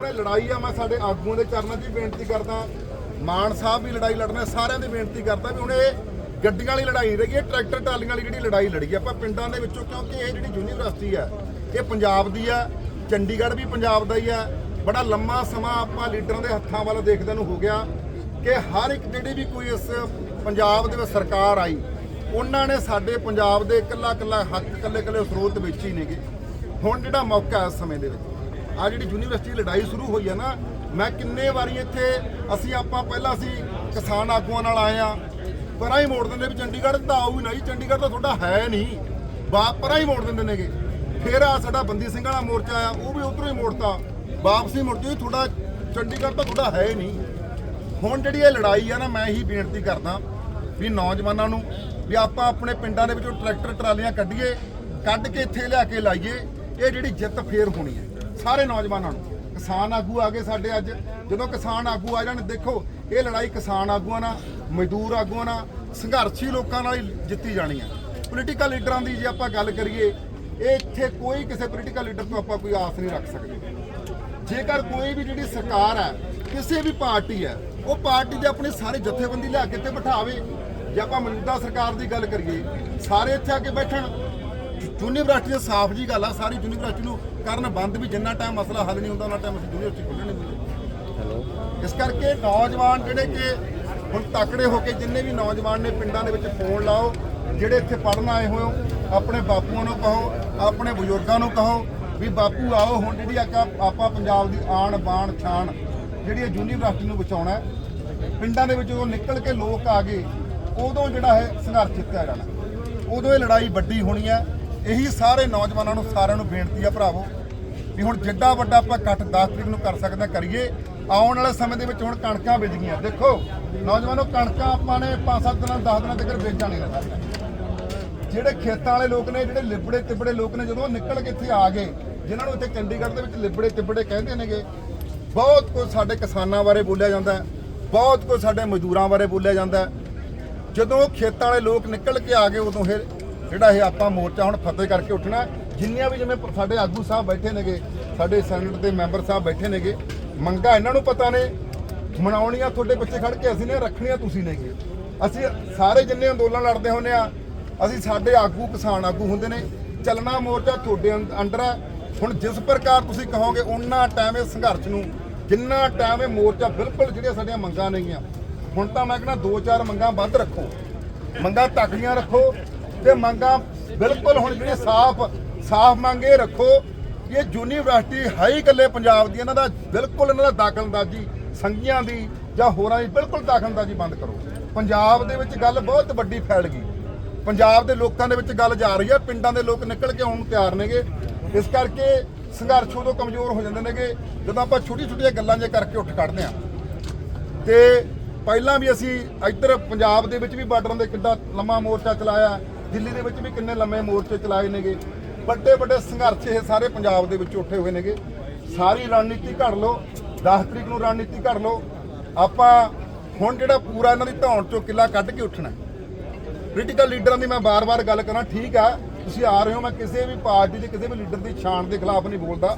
ਇਹ ਲੜਾਈ ਆ, ਮੈਂ ਸਾਡੇ ਆਗੂਆਂ ਦੇ ਚਰਨਾਂ 'ਚ ਬੇਨਤੀ ਕਰਦਾ। ਮਾਨ ਸਾਹਿਬ ਵੀ ਲੜਾਈ ਲੜਨਾ, ਸਾਰਿਆਂ ਦੀ ਬੇਨਤੀ ਕਰਦਾ ਵੀ ਹੁਣ ਇਹ ਗੱਡੀਆਂ ਵਾਲੀ ਲੜਾਈ ਰਹੀ ਹੈ, ਟਰੈਕਟਰ ਟਰਾਲੀਆਂ ਵਾਲੀ ਜਿਹੜੀ ਲੜਾਈ ਲੜੀ ਆ। ਆਪਾਂ ਪਿੰਡਾਂ ਦੇ ਵਿੱਚੋਂ, ਕਿਉਂਕਿ ਇਹ ਜਿਹੜੀ ਯੂਨੀਵਰਸਿਟੀ ਆ, ਇਹ ਪੰਜਾਬ ਦੀ ਆ, ਚੰਡੀਗੜ੍ਹ ਵੀ ਪੰਜਾਬ ਦਾ ਹੀ ਆ। ਬੜਾ ਲੰਮਾ ਸਮਾਂ ਆਪਾਂ ਲੀਡਰਾਂ ਦੇ ਹੱਥਾਂ ਵੱਲ ਦੇਖਦੇ ਨੂੰ ਹੋ ਗਿਆ ਕਿ ਹਰ ਇੱਕ ਜਿਹੜੀ ਵੀ ਕੋਈ ਇਸ ਪੰਜਾਬ ਦੇ ਵਿੱਚ ਸਰਕਾਰ ਆਈ, ਉਹਨਾਂ ਨੇ ਸਾਡੇ ਪੰਜਾਬ ਦੇ ਇਕੱਲਾ ਇਕੱਲਾ ਹੱਕ ਇਕੱਲੇ ਇਕੱਲੇ ਸਰੋਤ ਵਿੱਚ ਹੀ ਨੇਗੇ। ਹੁਣ ਜਿਹੜਾ ਮੌਕਾ ਇਸ ਸਮੇਂ ਦੇ ਵਿੱਚ ਆ ਜਿਹੜੀ ਯੂਨੀਵਰਸਿਟੀ ਲੜਾਈ ਸ਼ੁਰੂ ਹੋਈ ਹੈ ਨਾ, ਮੈਂ ਕਿੰਨੇ ਵਾਰੀ ਇੱਥੇ ਅਸੀਂ ਆਪਾਂ ਪਹਿਲਾਂ ਅਸੀਂ ਕਿਸਾਨ ਆਗੂਆਂ ਨਾਲ ਆਏ ਆ, ਪਰਾਂ ਹੀ ਮੋੜ ਦਿੰਦੇ ਵੀ ਚੰਡੀਗੜ੍ਹ ਤਾਂ ਆਊ ਹੀ ਨਹੀਂ ਚੰਡੀਗੜ੍ਹ ਤਾਂ ਤੁਹਾਡਾ ਹੈ ਨਹੀਂ ਬਾ ਪਰਾਂ ਹੀ ਮੋੜ ਦਿੰਦੇ ਨੇਗੇ। ਫਿਰ ਆ ਸਾਡਾ ਬੰਦੀ ਸਿੰਘ ਵਾਲਾ ਮੋਰਚਾ ਆਇਆ, ਉਹ ਵੀ ਉਧਰੋਂ ਹੀ ਮੋੜਤਾ। ਵਾਪਸੀ ਮੁੜ ਜੀ, ਤੁਹਾਡਾ ਚੰਡੀਗੜ੍ਹ ਤਾਂ ਤੁਹਾਡਾ ਹੈ ਹੀ ਨਹੀਂ। ਹੁਣ ਜਿਹੜੀ ਇਹ ਲੜਾਈ ਆ ਨਾ, ਮੈਂ ਹੀ ਬੇਨਤੀ ਕਰਦਾ ਵੀ ਨੌਜਵਾਨਾਂ ਨੂੰ ਵੀ ਆਪਾਂ ਆਪਣੇ ਪਿੰਡਾਂ ਦੇ ਵਿੱਚੋਂ ਟਰੈਕਟਰ ਟਰਾਲੀਆਂ ਕੱਢੀਏ, ਕੱਢ ਕੇ ਇੱਥੇ ਲਿਆ ਕੇ ਲਾਈਏ, ਇਹ ਜਿਹੜੀ ਜਿੱਤ ਫੇਰ ਹੋਣੀ ਹੈ। ਸਾਰੇ ਨੌਜਵਾਨਾਂ ਨੂੰ। ਕਿਸਾਨ ਆਗੂ ਆ ਗਏ ਸਾਡੇ ਅੱਜ। ਜਦੋਂ ਕਿਸਾਨ ਆਗੂ ਆ ਜਾਣ, ਦੇਖੋ, ਇਹ ਲੜਾਈ ਕਿਸਾਨ ਆਗੂਆਂ ਨਾਲ, ਮਜ਼ਦੂਰ ਆਗੂਆਂ ਨਾਲ, ਸੰਘਰਸ਼ੀ ਲੋਕਾਂ ਨਾਲ ਹੀ ਜਿੱਤੀ ਜਾਣੀ ਹੈ ਪੋਲੀਟੀਕਲ ਲੀਡਰਾਂ ਦੀ ਜੇ ਆਪਾਂ ਗੱਲ ਕਰੀਏ, ਇਹ ਇੱਥੇ ਕੋਈ ਕਿਸੇ ਪੋਲੀਟੀਕਲ ਲੀਡਰ ਤੋਂ ਆਪਾਂ ਕੋਈ ਆਸ ਨਹੀਂ ਰੱਖ ਸਕਦੇ। ਜੇਕਰ ਕੋਈ ਵੀ ਜਿਹੜੀ ਸਰਕਾਰ ਹੈ ਕਿਸੇ ਵੀ ਪਾਰਟੀ ਹੈ ਉਹ ਪਾਰਟੀ ਦੇ ਆਪਣੀ ਸਾਰੇ ਜਥੇਬੰਦੀ ਲਿਆ ਕੇ ਤੇ ਬਿਠਾਵੇ। ਜੇ ਆਪਾਂ ਮੌਜੂਦਾ ਸਰਕਾਰ ਦੀ ਗੱਲ ਕਰੀਏ, ਸਾਰੇ ਇੱਥੇ ਆ ਕੇ ਬੈਠਣ ਯੂਨੀਵਰਸਿਟੀ ਦੇ ਸਾਫ਼ ਜੀ ਗੱਲ ਆ ਸਾਰੀ ਯੂਨੀਵਰਸਿਟੀ ਨੂੰ ਕਰਨ ਬੰਦ ਵੀ ਜਿੰਨਾ ਟਾਈਮ ਮਸਲਾ ਹੱਲ ਨਹੀਂ ਹੁੰਦਾ ਉਹਨਾਂ ਟਾਈਮ ਅਸੀਂ ਯੂਨੀਵਰਸਿਟੀ ਖੋਲ੍ਹਣੀ ਨਹੀਂ ਇਸ ਕਰਕੇ ਨੌਜਵਾਨ ਜਿਹੜੇ ਕਿ ਹੁਣ ਤਕੜੇ ਹੋ ਕੇ ਜਿੰਨੇ ਵੀ ਨੌਜਵਾਨ ਨੇ ਪਿੰਡਾਂ ਦੇ ਵਿੱਚ ਫੋਨ ਲਾਓ ਜਿਹੜੇ ਇੱਥੇ ਪੜਨ ਆਏ ਹੋਏ ਹੋ ਆਪਣੇ ਬਾਪੂਆਂ ਨੂੰ ਕਹੋ ਆਪਣੇ ਬਜ਼ੁਰਗਾਂ ਨੂੰ ਕਹੋ ਵੀ ਬਾਪੂ ਆਓ ਹੁਣ ਜਿਹੜੀ ਆਪਾਂ ਆਪਾਂ ਪੰਜਾਬ ਦੀ ਆਣ ਬਾਣ ਛਾਣ ਜਿਹੜੀ ਇਹ ਯੂਨੀਵਰਸਿਟੀ ਨੂੰ ਬਚਾਉਣਾ ਹੈ। ਪਿੰਡਾਂ ਦੇ ਵਿੱਚ ਜਦੋਂ ਨਿਕਲ ਕੇ ਲੋਕ ਆ ਗਏ ਉਦੋਂ ਜਿਹੜਾ ਹੈ ਸੰਘਰਸ਼ ਜਿੱਤਿਆ ਜਾਣਾ ਉਦੋਂ ਇਹ ਲੜਾਈ ਵੱਡੀ ਹੋਣੀ ਹੈ ਇਹੀ ਸਾਰੇ ਨੌਜਵਾਨਾਂ ਨੂੰ, ਸਾਰਿਆਂ ਨੂੰ ਬੇਨਤੀ ਆ ਭਰਾਵੋ ਵੀ ਹੁਣ ਜਿੱਡਾ ਵੱਡਾ ਆਪਾਂ ਇਕੱਠ 10 ਤਰੀਕ ਨੂੰ ਕਰ ਸਕਦੇ ਹਾਂ ਕਰੀਏ। ਆਉਣ ਵਾਲੇ ਸਮੇਂ ਦੇ ਵਿੱਚ ਹੁਣ ਕਣਕਾਂ ਵਿਜ ਗਈਆਂ। ਦੇਖੋ, ਨੌਜਵਾਨੋ, ਕਣਕਾਂ ਆਪਾਂ ਨੇ 5-7 ਦਿਨਾਂ 10 ਦਿਨਾਂ ਤੱਕ ਵੇਚ ਜਿਹੜੇ ਖੇਤਾਂ ਵਾਲੇ ਲੋਕ ਨੇ, ਜਿਹੜੇ ਲਿਬੜੇ ਤਿਬੜੇ ਲੋਕ ਨੇ, ਜਦੋਂ ਨਿਕਲ ਕੇ ਇੱਥੇ ਆ ਗਏ, ਜਿਨ੍ਹਾਂ ਨੂੰ ਇੱਥੇ ਚੰਡੀਗੜ੍ਹ ਦੇ ਵਿੱਚ ਲਿਬੜੇ ਤਿਬੜੇ ਕਹਿੰਦੇ ਨੇਗੇ, ਬਹੁਤ ਕੁਝ ਸਾਡੇ ਕਿਸਾਨਾਂ ਬਾਰੇ ਬੋਲਿਆ ਜਾਂਦਾ ਬਹੁਤ ਕੁਝ ਸਾਡੇ ਮਜ਼ਦੂਰਾਂ ਬਾਰੇ ਬੋਲਿਆ ਜਾਂਦਾ ਜਦੋਂ ਖੇਤਾਂ ਵਾਲੇ ਲੋਕ ਨਿਕਲ ਕੇ ਆ ਗਏ, ਉਦੋਂ ਇਹ ਜਿਹੜਾ ਇਹ ਆਪਾਂ ਮੋਰਚਾ ਹੁਣ ਫਤਿਹ ਕਰਕੇ ਉੱਠਣਾ ਜਿੰਨੀਆਂ ਵੀ ਜਿਵੇਂ ਸਾਡੇ ਆਗੂ ਸਾਹਿਬ ਬੈਠੇ ਨੇਗੇ, ਸਾਡੇ ਸੈਨੇਟ ਦੇ ਮੈਂਬਰ ਸਾਹਿਬ ਬੈਠੇ ਨੇਗੇ, ਮੰਗਾ ਇਹਨਾਂ ਨੂੰ ਪਤਾ ਨੇ, ਮਨਾਉਣੀਆਂ ਤੁਹਾਡੇ ਬੱਚੇ ਖੜ ਕੇ ਅਸੀਂ ਨੇ, ਰੱਖਣੀਆਂ ਤੁਸੀਂ ਨੇਗੇ। ਅਸੀਂ ਸਾਰੇ ਜਿੰਨੇ ਅੰਦੋਲਨ ਲੜਦੇ ਹੁੰਦੇ ਆ, ਅਸੀਂ ਸਾਡੇ ਆਗੂ, ਕਿਸਾਨ ਆਗੂ ਹੁੰਦੇ ਨੇ, ਚੱਲਣਾ ਮੋਰਚਾ ਤੁਹਾਡੇ ਅੰਦ- ਅੰਡਰ ਹੈ। ਹੁਣ ਜਿਸ ਪ੍ਰਕਾਰ ਤੁਸੀਂ ਕਹੋਗੇ ਉਹਨਾਂ ਟਾਈਮ ਇਹ ਸੰਘਰਸ਼ ਨੂੰ, ਜਿੰਨਾ ਟਾਈਮ ਇਹ ਮੋਰਚਾ ਬਿਲਕੁਲ ਜਿਹੜੀਆਂ ਸਾਡੀਆਂ ਮੰਗਾਂ ਨੇਗੀਆਂ। ਹੁਣ ਤਾਂ ਮੈਂ ਕਹਿੰਦਾ, ਦੋ ਚਾਰ ਮੰਗਾਂ ਵੱਧ ਰੱਖੋ। ਮੰਗਾਂ ਤਕੜੀਆਂ ਰੱਖੋ ਤੇ ਮੰਗਾਂ ਬਿਲਕੁਲ ਹੁਣ ਜਿਹੜੇ ਸਾਫ਼ ਸਾਫ਼ ਮੰਗ ਇਹ ਰੱਖੋ ਕਿ ਇਹ ਯੂਨੀਵਰਸਿਟੀ ਹਾਈ ਹੀ ਇਕੱਲੇ ਪੰਜਾਬ ਦੀ, ਇਹਨਾਂ ਦਾ ਬਿਲਕੁਲ ਇਹਨਾਂ ਦਾ ਦਾਖਲਅੰਦਾਜ਼ੀ ਸੰਗੀਆਂ ਦੀ ਜਾਂ ਹੋਰਾਂ ਦੀ ਬਿਲਕੁਲ ਦਾਖਲਅੰਦਾਜ਼ੀ ਬੰਦ ਕਰੋ। ਪੰਜਾਬ ਦੇ ਵਿੱਚ ਗੱਲ ਬਹੁਤ ਵੱਡੀ ਫੈਲ ਗਈ। ਪੰਜਾਬ ਦੇ ਲੋਕਾਂ ਦੇ ਵਿੱਚ ਗੱਲ ਜਾ ਰਹੀ ਹੈ, ਪਿੰਡਾਂ ਦੇ ਲੋਕ ਨਿਕਲ ਕੇ ਆਉਣ ਨੂੰ ਤਿਆਰ ਨੇਗੇ। ਇਸ ਕਰਕੇ ਸੰਘਰਸ਼ ਉਦੋਂ ਕਮਜ਼ੋਰ ਹੋ ਜਾਂਦੇ ਨੇਗੇ, ਜਦੋਂ ਆਪਾਂ ਛੋਟੀ ਛੋਟੀਆਂ ਗੱਲਾਂ ਜੇ ਕਰਕੇ ਉੱਠ ਕੱਢਦੇ ਆ ਤੇ ਪਹਿਲਾਂ ਵੀ ਅਸੀਂ ਇੱਧਰ ਪੰਜਾਬ ਦੇ ਵਿੱਚ ਵੀ ਬਾਰਡਰਾਂ ਦੇ ਕਿੱਡਾ ਲੰਮਾ ਮੋਰਚਾ ਚਲਾਇਆ ਦਿੱਲੀ ਦੇ ਵਿੱਚ ਵੀ ਕਿੰਨੇ ਲੰਮੇ ਮੋਰਚੇ ਚਲਾਏ ਨੇਗੇ, ਵੱਡੇ ਵੱਡੇ ਸੰਘਰਸ਼ ਇਹ ਸਾਰੇ ਪੰਜਾਬ ਦੇ ਵਿੱਚ ਉੱਠੇ ਹੋਏ ਨੇਗੇ। ਸਾਰੀ ਰਣਨੀਤੀ ਘੜ ਲਓ 10 ਤਰੀਕ ਨੂੰ ਰਣਨੀਤੀ ਘੜ ਲਓ, ਆਪਾਂ ਹੁਣ ਜਿਹੜਾ ਪੂਰਾ ਇਹਨਾਂ ਦੀ ਧੌਣ ਚੋਂ ਕਿੱਲਾ ਕੱਢ ਕੇ ਉੱਠਣਾ। ਪੋਲੀਟੀਕਲ ਲੀਡਰਾਂ ਦੀ ਮੈਂ ਬਾਰ-ਬਾਰ ਗੱਲ ਕਰਾਂ, ਠੀਕ ਆ, ਤੁਸੀਂ ਆ ਰਹੇ ਹੋ, ਮੈਂ ਕਿਸੇ ਵੀ ਪਾਰਟੀ ਦੇ, ਕਿਸੇ ਵੀ ਲੀਡਰ ਦੀ ਛਾਣ ਦੇ ਖਿਲਾਫ ਨਹੀਂ ਬੋਲਦਾ।